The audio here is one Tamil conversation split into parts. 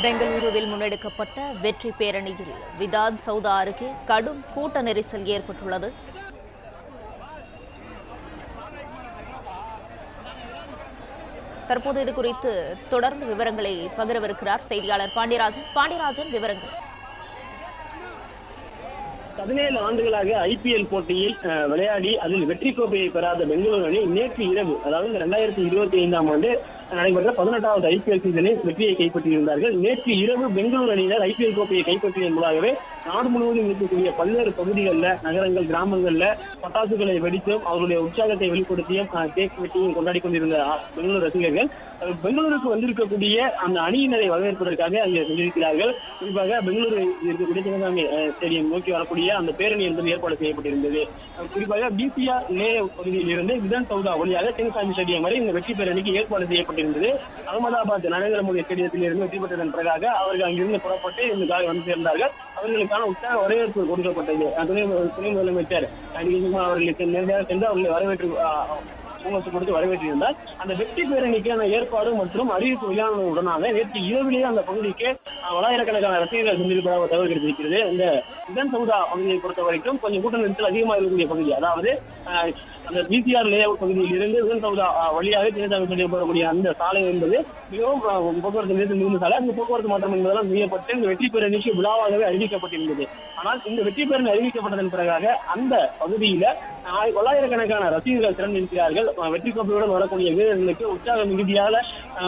பெங்களூருவில் முன்னெடுக்கப்பட்ட வெற்றி பேரணியில் விதான் சௌதா அருகே கடும் கூட்ட நெரிசல் ஏற்பட்டுள்ளது. தற்போது இது குறித்து தொடர்ந்து விவரங்களை பகிரவிருக்கிறார் செய்தியாளர் பாண்டியராஜன். பாண்டியராஜன் விவரங்கள். பதினேழு ஆண்டுகளாக ஐபிஎல் போட்டியில் அஹ், விளையாடி அதில் வெற்றி கோப்பையை பெறாத பெங்களூரு அணி நேற்று இரவு அதாவது இரண்டாயிரத்தி ரெண்டாயிரத்தி இருபத்தி ஐந்தாம் ஆண்டு நடைபெற்ற பதினெட்டாவது ஐபிஎல் சீசனில் வெற்றியை கைப்பற்றியிருந்தார்கள். நேற்று இரவு பெங்களூரு அணியினர் ஐபிஎல் கோப்பையை கைப்பற்றியதன் மூலமாகவே நாடு முழுவதும் இருக்கக்கூடிய பல்வேறு பகுதிகளில் நகரங்கள் கிராமங்கள்ல பட்டாசுகளை வெடித்தும் அவருடைய உற்சாகத்தை வெளிப்படுத்தியும் கேக் வெட்டியும் கொண்டாடி கொண்டிருந்த பெங்களூர் ரசிகர்கள். பெங்களூருக்கு வந்திருக்கக்கூடிய அந்த அணியினரை வரவேற்பதற்காக அங்கே சென்றிருக்கிறார்கள். குறிப்பாக பெங்களூரு இருக்கக்கூடிய சிவகாமி ஸ்டேடியம் நோக்கி வரக்கூடிய அந்த பேரணி என்பது ஏற்பாடு செய்யப்பட்டிருந்தது. குறிப்பாக பிசிஆர் லே பகுதியில் இருந்து விதான் சௌதா வழியாக சிவகாமி ஸ்டேடியம் வரை இந்த வெற்றி பேரணிக்கு ஏற்பாடு செய்யப்பட்டிருந்தது. அகமதாபாத் நரேந்திர மோடி ஸ்டேடியத்தில் இருந்து வெற்றி பெற்றதன் பிறகாக அவர்கள் அங்கிருந்து புறப்பட்டு இந்த காலை வந்து சேர்ந்தார்கள். அவர்களுக்கு அதற்கான உற்சாக வரவேற்பு கொடுக்கப்பட்டது. துணை துணை முதலமைச்சர் அஹ், அவர்களுக்கு நேரடியாக சென்று அவர்களை வரவேற்று அஹ், கொடுத்து வரவேற்றிருந்தார். அந்த வெற்றி பேரணிக்கான ஏற்பாடு மற்றும் அறிவிப்பு வெளியானவுடனாக நேற்று இரவிலேயே அந்த பகுதிக்கு அஹ், பலாயிரக்கணக்கான ரசிகர்கள் சென்றிருப்பதாக தகவல் கிடைத்திருக்கிறது. இந்த விதான் சௌதா பகுதியை பொறுத்த வரைக்கும் கொஞ்சம் கூட்ட நெரிசல் அதிகமாக இருக்கக்கூடிய பகுதி. அதாவது அஹ், அந்த பிசிஆர் லேஅவுட் பகுதியில் இருந்து விதான் வழியாக தேர்தல் சொல்லி அந்த சாலை என்பது மிகவும் போக்குவரத்து நிலையத்தில் மிகுந்த சாலை. அந்த போக்குவரத்து மாற்றம் என்பதெல்லாம் செய்யப்பட்டு இந்த வெற்றி பேரணிக்கு விழாவாகவே அறிவிக்கப்பட்டிருந்தது. ஆனால் இந்த வெற்றி பேரணி அறிவிக்கப்பட்டதன் பிறகாக அந்த பகுதியில தொள்ளாயிரக்கணக்கான ரசிகர்கள் திறன் அஹ் வெற்றி கோப்பையுடன் வரக்கூடிய வீரர்களுக்கு உற்சாக மிகுதியாக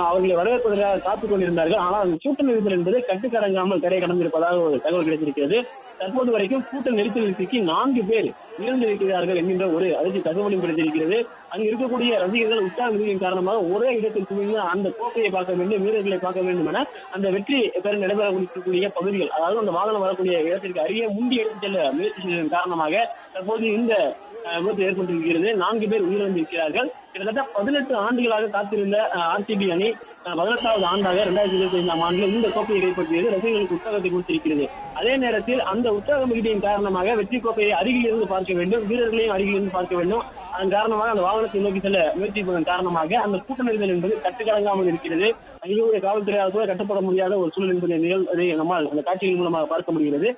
அவர்களை வரவேற்பதற்காக காத்துக் கொண்டிருந்தார்கள். ஆனால் அந்த கூட்ட நெரிசல் என்பது கட்டுக்கடங்காமல் கரை கடந்திருப்பதாக ஒரு தகவல் கிடைத்திருக்கிறது. தற்போது வரைக்கும் கூட்ட நெரிசலில் சிக்கி நான்கு பேர் இழந்திருக்கிறார்கள் என்கின்ற ஒரு அதிர்ச்சி தகவலும் கிடைத்திருக்கிறது அங்கு இருக்கக்கூடிய ரசிகர்கள் உற்சாகம் காரணமாக ஒரே இடத்தில் குவிந்து அந்த கோப்பையை பார்க்க வேண்டும் வீரர்களை பார்க்க வேண்டும் என அந்த வெற்றி பெற நடைபெறக்கூடிய பகுதிகள் அதாவது அந்த வாகனம் வரக்கூடிய இடத்திற்கு அருகே முந்தி எடுத்துச் செல்ல முயற்சி செய்ததன் காரணமாக தற்போது இந்த விபத்து ஏற்பட்டிருக்கிறது. நான்கு பேர் உயிரிழந்திருக்கிறார்கள். கிட்டத்தட்ட பதினெட்டு ஆண்டுகளாக காத்திருந்த ஆர்சிபி அணி பதினெட்டாவது ஆண்டாக இரண்டாயிரத்தி இருபத்தி ஐந்தாம் ஆண்டில் இந்த கோப்பையை கைப்பற்றியது ரசிகர்களுக்கு உற்சாகத்தை கொடுத்திருக்கிறது. அதே நேரத்தில் அந்த உற்சாக மிகுதியின் காரணமாக வெற்றி கோப்பையை அருகில் இருந்து பார்க்க வேண்டும் வீரர்களையும் அருகில் இருந்து பார்க்க வேண்டும். அதன் காரணமாக அந்த வாகனத்தை நோக்கி செல்ல முயற்சிப்பதன் காரணமாக அந்த கூட்ட நெரிசல் என்பது கட்டுக்கடங்காமல் இருக்கிறது. அங்கே காவல்துறையால் கூட கட்டுப்பட முடியாத ஒரு சூழல் என்பதை நிகழ்வதை நம்மால் அந்த காட்சிகள் மூலமாக பார்க்க முடிகிறது.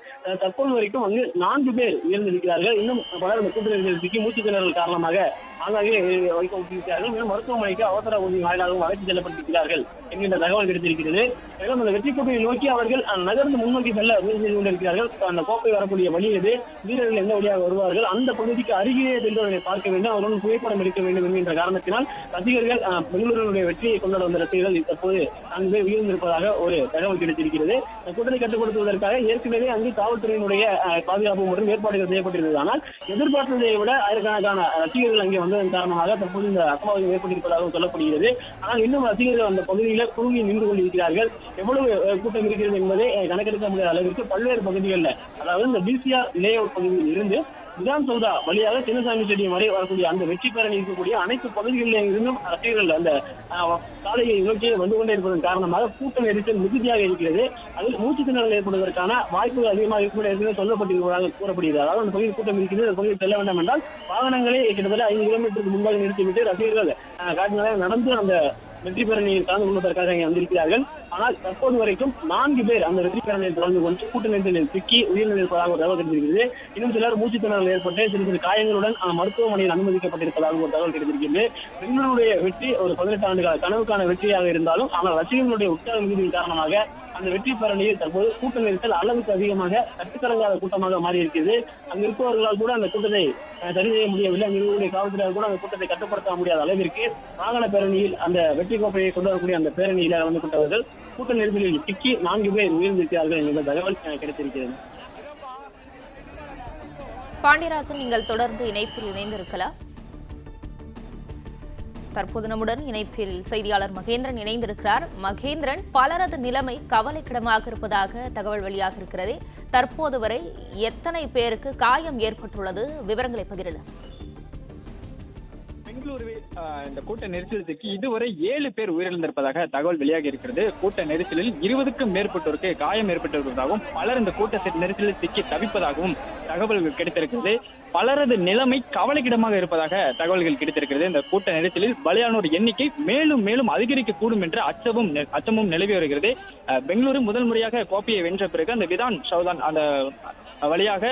தற்போது வரைக்கும் அங்கு நான்கு பேர் உயர்ந்திருக்கிறார்கள். இன்னும் பலர் அந்த கூட்ட நெரிசல் சிக்கி மூச்சு திணறல் காரணமாக ஆங்காங்கே வைக்கப்பட்டிருக்கிறார்கள் இன்னும் மருத்துவமனைக்கு அவசர உதவி வாயிலாகவும் அழைத்து செல்லப்பட்டிருக்கிறார்கள் என்கின்ற தகவல் கிடைத்திருக்கிறது. மேலும் அந்த வெற்றி கோப்பையை நோக்கி அவர்கள் நகர்ந்து முன்னோக்கி செல்ல முயற்சி செய்து கொண்டிருக்கிறார்கள் அந்த கோப்பை வரக்கூடிய வழி எது? வீரர்கள் எந்த வழியாக வருவார்கள்? அந்த பகுதிக்கு அருகே சென்று அதனை பார்க்க வேண்டும். அவருடன் புகைப்படம் எடுக்க வேண்டும் என்கின்ற காரணத்தினால் ரசிகர்கள் பெங்களூருடைய வெற்றியை கொண்டாட வந்த ரசிகர்கள் தற்போது நான்கு பேர் ஒரு தகவல் கிடைத்திருக்கிறது. கூட்டத்தை கட்டுப்படுத்துவதற்காக ஏற்கனவே அங்கு காவல்துறையினுடைய பாதுகாப்பு மற்றும் ஏற்பாடுகள் செய்யப்பட்டிருந்தது. ஆனால் எதிர்பார்த்ததை விட ஆயிரக்கணக்கான ரசிகர்கள் அங்கே வந்ததன் காரணமாக தற்போது இந்த அசம்பாவிதம் ஏற்பட்டிருப்பதாகவும் சொல்லப்படுகிறது. ஆனால் இன்னும் ரசிகர்கள் அந்த பகுதியில் குறுகி நின்று கொண்டிருக்கிறார்கள் எவ்வளவு கூட்டம் இருக்கிறது என்பதை கணக்கெடுக்க முடியாத அளவிற்கு பல்வேறு பகுதிகளில் அதாவது இந்த பிசிஆர் லே அவுட் பகுதியில் இருந்து விதான் சௌதா வழியாக சின்னசாமி ஸ்டேடியம் வரை வரக்கூடிய அந்த வெற்றி பேரணி இருக்கக்கூடிய அனைத்து பகுதிகளிலும் இருந்தும் ரசிகர்கள் அந்த சாலையை நோக்கி வந்து கொண்டே இருப்பதன் காரணமாக கூட்ட நெரிசல் மிகுதியாக இருக்கிறது. அதில் மூச்சு திணறல் ஏற்படுவதற்கான வாய்ப்புகள் அதிகமாக இருக்கக்கூடிய சொல்லப்பட்டிருப்பதாக கூறப்படுகிறது. அதாவது அந்த பகுதியில் கூட்டம் இருக்கிறது அந்த பகுதியில் செல்ல வேண்டாம் என்றால் வாகனங்களை கிட்டத்தட்ட ஐந்து கிலோமீட்டருக்கு முன்பாக நிறுத்திவிட்டு ரசிகர்கள் காட்டினால நடந்து அந்த வெற்றி பேரணியில் கலந்து கொள்வதற்காக இங்கே வந்திருக்கிறார்கள். ஆனால் தற்போது வரைக்கும் நான்கு பேர் அந்த வெற்றி பேரணியில் கலந்து கொண்டு கூட்ட நெரிசலில் சிக்கி உயிரிழந்திருப்பதாக ஒரு தகவல் கிடைத்திருக்கிறது. இன்னும் சிலர் மூச்சு திணறல் ஏற்பட்டு சிறு சிறு காயங்களுடன் மருத்துவமனையில் அனுமதிக்கப்பட்டிருப்பதாக ஒரு தகவல் கிடைத்திருக்கிறது. பெண்களுடைய வெற்றி ஒரு பதினெட்டு ஆண்டுகால கனவுக்கான வெற்றியாக இருந்தாலும் ஆனால் ரசிகர்களுடைய உற்சாக மிகுதியின் காரணமாக அந்த வெற்றி பேரணியில் தற்போது கூட்ட நெரிசல் அளவுக்கு அதிகமாக கட்டுக்கடங்காத கூட்டமாக மாறி இருக்கிறது அங்கு இருப்பவர்களால் கூட அந்த கூட்டத்தை சரி செய்ய முடியவில்லை. அங்க இருக்கக்கூடிய காவல்துறையால் கூட அந்த கூட்டத்தை கட்டுப்படுத்த முடியாத அளவிற்கு வாகன பேரணியில் அந்த வெற்றி கோப்பையை கொண்டு வரக்கூடிய அந்த பேரணியில் கலந்து கொண்டவர்கள் கூட்ட நெரிசலில் சிக்கி நான்கு பேர் உயிரிழந்திருக்கிறார்கள் என்கிற தகவல் கிடைத்திருக்கிறது. பாண்டியராஜன் நீங்கள் தொடர்ந்து இணைப்பில் இணைந்திருக்கலாம். தற்போது நம்முடன் இணைப்பில் செய்தியாளர் மகேந்திரன் இணைந்திருக்கிறார். மகேந்திரன் பலரது நிலைமை கவலைக்கிடமாக இருப்பதாக தகவல் வெளியாக இருக்கிறது. தற்போது வரை எத்தனை பேருக்கு காயம் ஏற்பட்டுள்ளது? விவரங்களை பகிரலாம் பெங்களூருவில் இந்த கூட்ட நெரிசலுக்கு இதுவரை ஏழு பேர் உயிரிழந்திருப்பதாக தகவல் வெளியாகி இருக்கிறது. கூட்ட நெரிசலில் இருபதுக்கும் மேற்பட்டோருக்கு காயம் ஏற்பட்டிருப்பதாகவும் பலர் இந்த கூட்ட நெரிசலில் சிக்கி தவிப்பதாகவும் தகவல்கள் கிடைத்திருக்கிறது. பலரது நிலைமை கவலைக்கிடமாக இருப்பதாக தகவல்கள் கிடைத்திருக்கிறது. இந்த கூட்ட நெரிசலில் பலியானோர் எண்ணிக்கை மேலும் மேலும் அதிகரிக்க கூடும் என்ற அச்சமும் அச்சமும் நிலவி வருகிறது. அஹ், பெங்களூரு முதல் முறையாக கோப்பையை வென்ற பிறகு அந்த விதான் சௌதான் அந்த வழியாக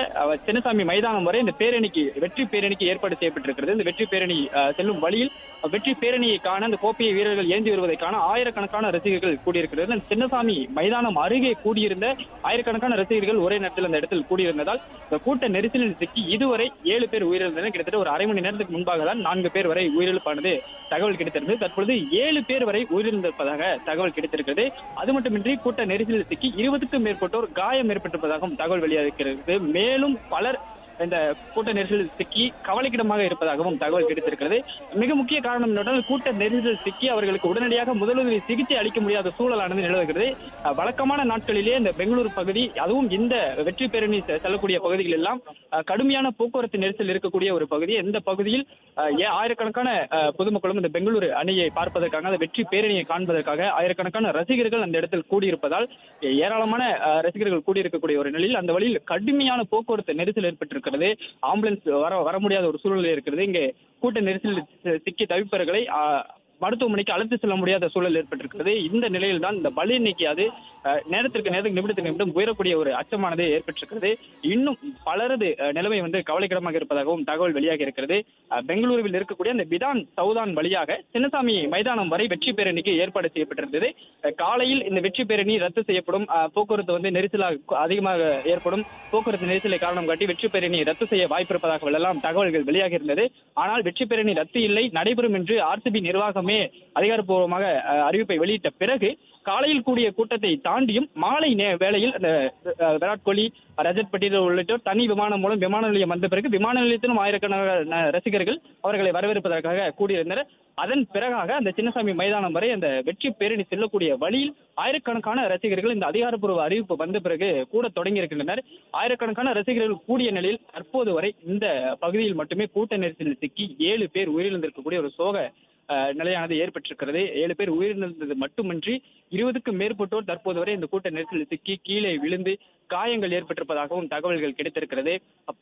சின்னசாமி மைதானம் வரை இந்த பேரணிக்கு வெற்றி பேரணிக்கு ஏற்பாடு செய்யப்பட்டிருக்கிறது. இந்த வெற்றி பேரணி அஹ், செல்லும் வழியில் வெற்றி பேரணியை காண அந்த கோப்பையை வீரர்கள் ஏந்தி வருவதை காண ஆயிரக்கணக்கான ரசிகர்கள் கூடியிருக்கிறது சின்னசாமி மைதானம் அருகே கூடியிருந்த ஆயிரக்கணக்கான ரசிகர்கள் ஒரே நேரத்தில் அந்த இடத்தில் கூடியிருந்ததால் இந்த கூட்ட நெரிசலில் சிக்கி இதுவரை ஏழு பேர் உயிரிழந்தனர். கிட்டத்தட்ட ஒரு அரை மணி நேரத்துக்கு முன்பாக தான் நான்கு பேர் வரை உயிரிழப்பானது தகவல் கிடைத்திருந்தது. தற்பொழுது ஏழு பேர் வரை உயிரிழந்திருப்பதாக தகவல் கிடைத்திருக்கிறது. அது மட்டுமின்றி கூட்ட நெரிசலில் சிக்கி இருபதுக்கும் மேற்பட்டோர் காயம் ஏற்பட்டிருப்பதாகவும் தகவல் வெளியாகிறது மேலும் பலர் இந்த கூட்ட நெரிசல் சிக்கி கவலைக்கிடமாக இருப்பதாகவும் தகவல் கிடைத்திருக்கிறது. மிக முக்கிய காரணம் என்னவென்றால் கூட்ட நெரிசல் சிக்கி அவர்களுக்கு உடனடியாக முதலுதவி சிகிச்சை அளிக்க முடியாத சூழலானது நிலவுகிறது. வழக்கமான நாட்களிலே இந்த பெங்களூரு பகுதி அதுவும் இந்த வெற்றி பேரணி செல்லக்கூடிய பகுதிகள் எல்லாம் கடுமையான போக்குவரத்து நெரிசல் இருக்கக்கூடிய ஒரு பகுதி. இந்த பகுதியில் ஆயிரக்கணக்கான பொதுமக்களும் இந்த பெங்களூரு அணியை பார்ப்பதற்காக அந்த வெற்றி பேரணியை காண்பதற்காக ஆயிரக்கணக்கான ரசிகர்கள் அந்த இடத்தில் கூடியிருப்பதால் ஏராளமான ரசிகர்கள் கூடியிருக்கக்கூடிய ஒரு நிலையில் அந்த வழியில் கடுமையான போக்குவரத்து நெரிசல் இருக்கிறது. ஆம்புலன்ஸ் வர வர முடியாத ஒரு சூழ்நிலை இருக்கிறது. இங்கே கூட்ட நெரிசலில் சிக்கி தவிப்பவர்களை மருத்துவமனைக்கு அழைத்து செல்ல முடியாத சூழல் ஏற்பட்டிருக்கிறது. இந்த நிலையில் தான் இந்த பலி நீக்கியாது நேரத்திற்கு நேரத்துக்கு நிமிடத்துக்கு நிமிடம் உயரக்கூடிய ஒரு அச்சமானது ஏற்பட்டிருக்கிறது. இன்னும் பலரது நிலைமை வந்து கவலைக்கிடமாக இருப்பதாகவும் தகவல் வெளியாகி இருக்கிறது. பெங்களூருவில் இருக்கக்கூடிய அந்த பிதான் சவுதான் வழியாக சின்னசாமி மைதானம் வரை வெற்றி பேரணிக்கு ஏற்பாடு செய்யப்பட்டிருந்தது. காலையில் இந்த வெற்றி பேரணி ரத்து செய்யப்படும். போக்குவரத்து வந்து நெரிசலாக அதிகமாக ஏற்படும். போக்குவரத்து நெரிசலை காரணம் காட்டி வெற்றி பேரணி ரத்து செய்ய வாய்ப்பு இருப்பதாக எல்லாம் தகவல்கள் வெளியாகி இருந்தது. ஆனால் வெற்றி பேரணி ரத்து இல்லை. நடைபெறும் என்று ஆர்சிபி நிர்வாகமே அதிகாரப்பூர்வமாக அறிவிப்பை வெளியிட்ட பிறகு காலையில் கூடிய கூட்டத்தை தாண்டியும் மாலை நே- வேளையில் விராட் கோலி ரஜத் பட்டீல் உள்ளிட்டோர் தனி விமானம் மூலம் விமான நிலையம் வந்த பிறகு விமான நிலையத்திலும் ஆயிரக்கணக்கான ரசிகர்கள் அவர்களை வரவேற்பதற்காக கூடியிருந்தனர். அதன் பிறகாக அந்த சின்னசாமி மைதானம் வரை அந்த வெற்றி பேரணி செல்லக்கூடிய வழியில் ஆயிரக்கணக்கான ரசிகர்கள் இந்த அதிகாரப்பூர்வ அறிவிப்பு வந்த பிறகு கூட தொடங்கி இருக்கின்றனர் ஆயிரக்கணக்கான ரசிகர்கள் கூடிய நிலையில் தற்போது வரை இந்த பகுதியில் மட்டுமே கூட்ட நெரிசலில் சிக்கி ஏழு பேர் உயிரிழந்திருக்கக்கூடிய ஒரு சோக நிலையானது ஏற்பட்டிருக்கிறது ஏழு பேர் உயிரிழந்தது மட்டுமின்றி இருபதுக்கும் மேற்பட்டோர் தற்போது வரை இந்த கூட்ட நெரிசலில் சிக்கி கீழே விழுந்து காயங்கள் ஏற்பட்டிருப்பதாகவும் தகவல்கள் கிடைத்திருக்கிறது.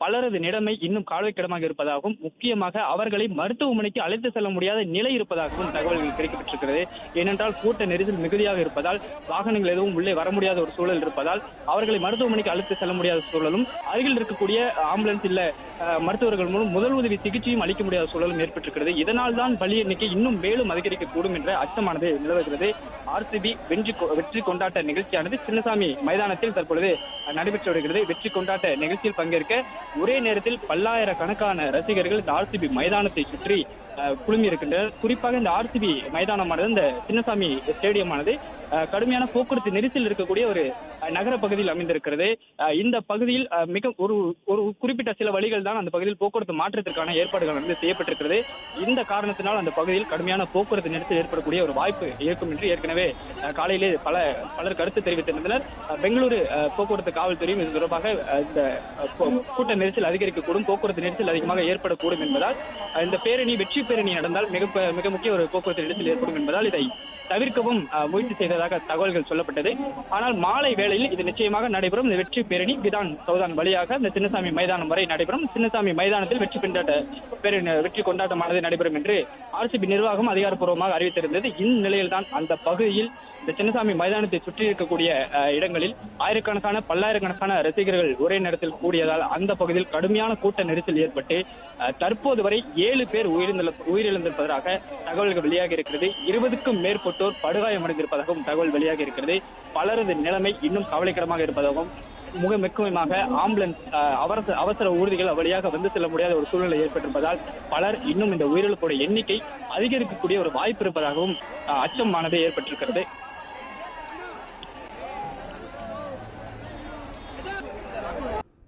பலரது நிலைமை இன்னும் காலவைக்கிடமாக இருப்பதாகவும் முக்கியமாக அவர்களை மருத்துவமனைக்கு அழைத்து செல்ல முடியாத நிலை இருப்பதாகவும் தகவல்கள் கிடைக்கப்பட்டிருக்கிறது. ஏனென்றால் கூட்ட நெரிசல் மிகுதியாக இருப்பதால் வாகனங்கள் எதுவும் உள்ளே வர முடியாத ஒரு சூழல் இருப்பதால் அவர்களை மருத்துவமனைக்கு அழைத்து செல்ல முடியாத சூழலும் அருகில் இருக்கக்கூடிய ஆம்புலன்ஸ் இல்ல மருத்துவர்கள் மூலம் முதல் உதவி சிகிச்சையும் அளிக்க முடியாத சூழலும் ஏற்பட்டிருக்கிறது. இதனால் தான் பலி எண்ணிக்கை இன்னும் மேலும் அதிகரிக்கக்கூடும் என்ற அச்சமானது நிலவுகிறது. ஆர்சிபி வெற்றி கொ- வெற்றி கொண்டாட்ட நிகழ்ச்சியானது சின்னசாமி மைதானத்தில் தற்பொழுது நடைபெற்று வருகிறது. வெற்றி கொண்டாட்ட நிகழ்ச்சியில் பங்கேற்க ஒரே நேரத்தில் பல்லாயிரக்கணக்கான ரசிகர்கள் இந்த ஆர்சிபி மைதானத்தை சுற்றி குழுமி இருக்கின்றனர் குறிப்பாக இந்த ஆர்சிபி மைதானமானது இந்த சின்னசாமி ஸ்டேடியமானது கடுமையான போக்குவரத்து நெரிசல் இருக்கக்கூடிய ஒரு நகர பகுதியில் அமைந்திருக்கிறது. இந்த பகுதியில் மிக ஒரு ஒரு குறிப்பிட்ட சில வழிகள் தான் அந்த பகுதியில் போக்குவரத்து மாற்றத்திற்கான ஏற்பாடுகள் வந்து செய்யப்பட்டிருக்கிறது. இந்த காரணத்தினால் அந்த பகுதியில் கடுமையான போக்குவரத்து நெரிசல் ஏற்படக்கூடிய ஒரு வாய்ப்பு இருக்கும் என்று ஏற்கனவே காலையிலே பல பலர் கருத்து தெரிவித்திருந்தனர். பெங்களூரு போக்குவரத்து காவல்துறையும் இது தொடர்பாக இந்த கூட்ட நெரிசல் அதிகரிக்கக்கூடும் போக்குவரத்து நெரிசல் அதிகமாக ஏற்படக்கூடும் என்பதால் இந்த பேரணி வெற்றி பேரணி நடந்தால் மிக மிக முக்கிய ஒரு போக்குவரத்து இடத்தில் ஏற்படும் என்பதால் இதை தவிர்க்கவும் முயற்சி செய்ததாக தகவல்கள் சொல்லப்பட்டது. ஆனால் மாலை வேளையில் இது நிச்சயமாக நடைபெறும். இந்த வெற்றி பேரணி விதான் சௌதான் வழியாக இந்த சின்னசாமி மைதானம் வரை நடைபெறும். சின்னசாமி மைதானத்தில் வெற்றி கொண்டாட்ட பேரணி வெற்றி கொண்டாட்டமானது நடைபெறும் என்று ஆர்சிபி நிர்வாகம் அதிகாரப்பூர்வமாக அறிவித்திருந்தது. இந்நிலையில்தான் அந்த பகுதியில் இந்த சின்னசாமி மைதானத்தை சுற்றி இருக்கக்கூடிய இடங்களில் ஆயிரக்கணக்கான பல்லாயிரக்கணக்கான ரசிகர்கள் ஒரே நேரத்தில் கூடியதால் அந்த பகுதியில் கடுமையான கூட்ட நெரிசல் ஏற்பட்டு தற்போது வரை ஏழு பேர் உயிரிழந்த உயிரிழந்திருப்பதாக தகவல்கள் வெளியாகி இருக்கிறது. இருபதுக்கும் மேற்பட்டோர் படுகாயமடைந்திருப்பதாகவும் தகவல் வெளியாகி இருக்கிறது. பலரது நிலைமை இன்னும் கவலைக்கிடமாக இருப்பதாகவும் முக மெக்குமயமாக ஆம்புலன்ஸ் அஹ், அவசர அவசர ஊர்திகள் வழியாக வந்து செல்ல முடியாத ஒரு சூழ்நிலை ஏற்பட்டிருப்பதால் பலர் இன்னும் இந்த உயிரிழப்போட எண்ணிக்கை அதிகரிக்கக்கூடிய ஒரு வாய்ப்பு இருப்பதாகவும் அச்சமானது ஏற்பட்டிருக்கிறது.